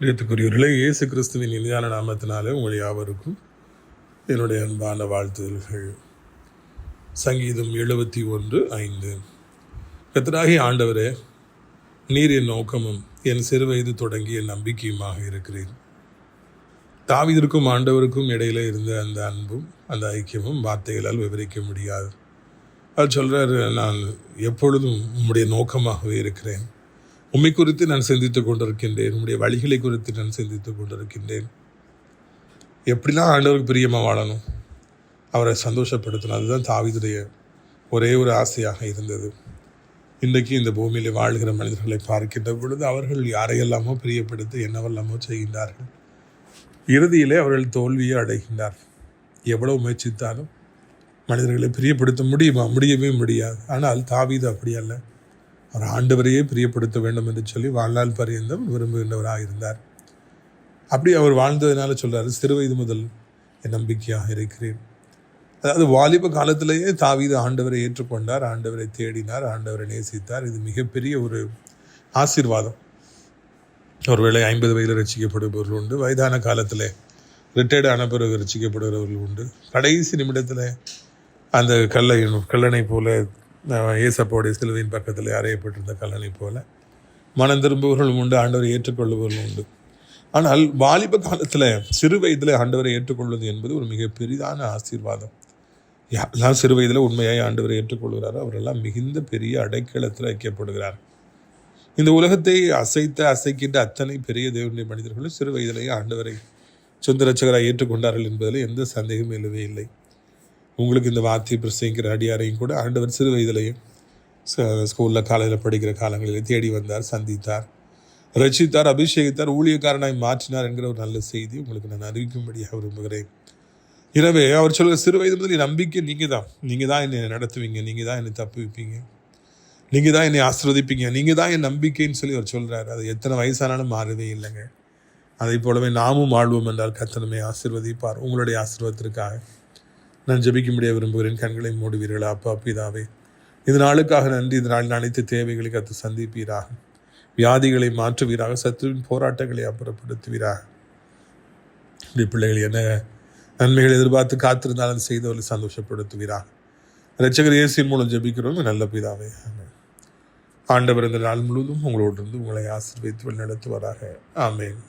பிரியத்துக்குரியவர்களே இயேசு கிறிஸ்துவின் இனிதான நாமத்தினாலே உங்கள் யாவருக்கும் என்னுடைய அன்பான வாழ்த்துதல்கள். சங்கீதம் எழுபத்தி ஒன்று ஐந்து. கத்தராகி ஆண்டவரே நீர் என் நோக்கமும் என் சிறு வயது தொடங்கி என் நம்பிக்கையுமாக இருக்கிறேன் தாவிதற்கும் ஆண்டவருக்கும் இடையில இருந்த அந்த அன்பும் அந்த ஐக்கியமும் வார்த்தைகளால் விவரிக்க முடியாது. அவர் சொல்கிறார் நான் எப்பொழுதும் உம்முடைய நோக்கமாகவே இருக்கிறேன். உண்மை குறித்து நான் சிந்தித்துக் கொண்டிருக்கின்றேன். உன்னுடைய வழிகளை குறித்து நான் சிந்தித்துக் கொண்டிருக்கின்றேன். எப்படிலாம் ஆண்டவருக்கு பிரியமாக வாழணும்? அவரை சந்தோஷப்படுத்தணும். அதுதான் தாவிதுடைய ஒரே ஒரு ஆசையாக இருந்தது. இன்றைக்கு இந்த பூமியில் வாழ்கிற மனிதர்களை பார்க்கின்ற பொழுது அவர்கள் யாரையெல்லாமோ பிரியப்படுத்தி என்னவெல்லாமோ செய்கின்றார்கள். இறுதியிலே அவர்கள் தோல்வியை அடைகின்றார்கள் எவ்வளவு முயற்சித்தாலும் மனிதர்களை பிரியப்படுத்த முடியுமா? முடியவே முடியாது. ஆனால் தாவீது அப்படி அல்ல. அவர் ஆண்டவரையே பிரியப்படுத்த வேண்டும் என்று சொல்லி வாழ்நாள் பரியந்தம் விரும்புகின்றவராக இருந்தார் அப்படி அவர் வாழ்ந்ததுனால சொல்கிறார் சிறு வயது முதல் என் நம்பிக்கையாக இருக்கிறேன். அதாவது வாலிப காலத்திலேயே தாவீது ஆண்டவரை ஏற்றுக்கொண்டார் ஆண்டவரை தேடினார் ஆண்டவரை நேசித்தார். இது மிகப்பெரிய ஒரு ஆசீர்வாதம். ஒருவேளை ஐம்பது வயதில் ரசிக்கப்படுபவர்கள் உண்டு வயதான காலத்தில் ரிட்டையர்டு ஆன பிறகு ரசிக்கப்படுகிறவர்கள் உண்டு. கடைசி நிமிடத்தில் அந்த கல்லை கல்லணை போல ஏசப்போடைய சிலுவையின் பக்கத்தில் அறையப்பட்டிருந்த கல்லணை போல மனம் திரும்புவர்களும் உண்டு ஆண்டவரை ஏற்றுக்கொள்ளுபவர்களும் உண்டு. ஆனால் வாலிப காலத்தில் சிறு வயதில் ஆண்டவரை ஏற்றுக்கொள்வது என்பது ஒரு மிக பெரிதான ஆசீர்வாதம். யாரெல்லாம் சிறு வயதில் உண்மையாக ஆண்டவரை ஏற்றுக்கொள்கிறாரோ அவரெல்லாம் மிகுந்த பெரிய அடைக்கலத்தில் வைக்கப்படுகிறார். இந்த உலகத்தை அசைத்த அசைக்கின்ற அத்தனை பெரிய தேவனுடைய மனிதர்களும் சிறு வயதிலேயே ஆண்டவரை சொந்த ரட்சகராக ஏற்றுக்கொண்டார்கள் என்பதில் எந்த சந்தேகமும் இல்லவே இல்லை உங்களுக்கு இந்த வார்த்தை பிரசங்கிற அடியாரையும் கூட ஆண்டவர் சிறு வயதிலையும் ஸ்கூலில் காலையில் படிக்கிற காலங்களில் தேடி வந்தார் சந்தித்தார் ரசித்தார் அபிஷேகித்தார் ஊழியக்காரனாய் மாற்றினார் என்கிற ஒரு நல்ல செய்தி உங்களுக்கு நான் அறிவிக்கும்படியாக விரும்புகிறேன். எனவே அவர் சொல்கிற சிறு வயது முதல் நம்பிக்கை நீங்கள் தான் நீங்கள் தான் என்னை நடத்துவீங்க நீங்கள் தான் என்னை தப்பு வைப்பீங்க நீங்கள் தான் என்னை ஆசிர்வதிப்பீங்க நீங்கள் தான் என் நம்பிக்கைன்னு சொல்லி அவர் சொல்கிறார் அது எத்தனை வயசானாலும் மாறவே இல்லைங்க. அதை போலவே நாமும் ஆழ்வோம் என்றால் கத்தனமே ஆசிர்வதிப்பார். உங்களுடைய ஆசீர்வாதத்திற்காக. நான் ஜெபிக்க முடிய விரும்புகிறேன். கண்களை மூடுவீர்களா? அப்பா பிதாவே இந்த நாளுக்காக நன்றி. இந்த நாளின் அனைத்து தேவைகளை கற்று சந்திப்பீராக. வியாதிகளை மாற்றுவீராக. சத்துருவின் போராட்டங்களை அப்புறப்படுத்துவீராக. இப்படி பிள்ளைகள் என்ன நன்மைகளை எதிர்பார்த்து காத்திருந்தாலும் செய்தவர்களை சந்தோஷப்படுத்துவீராக. ரச்சகர் இயேசியின் மூலம் ஜபிக்கிறோம். நல்ல பிதாவே ஆண்டவர் இந்த நாள் முழுவதும் உங்களோடு இருந்து உங்களை ஆசிர்வதித்து நடத்துவாராக ஆமேன்.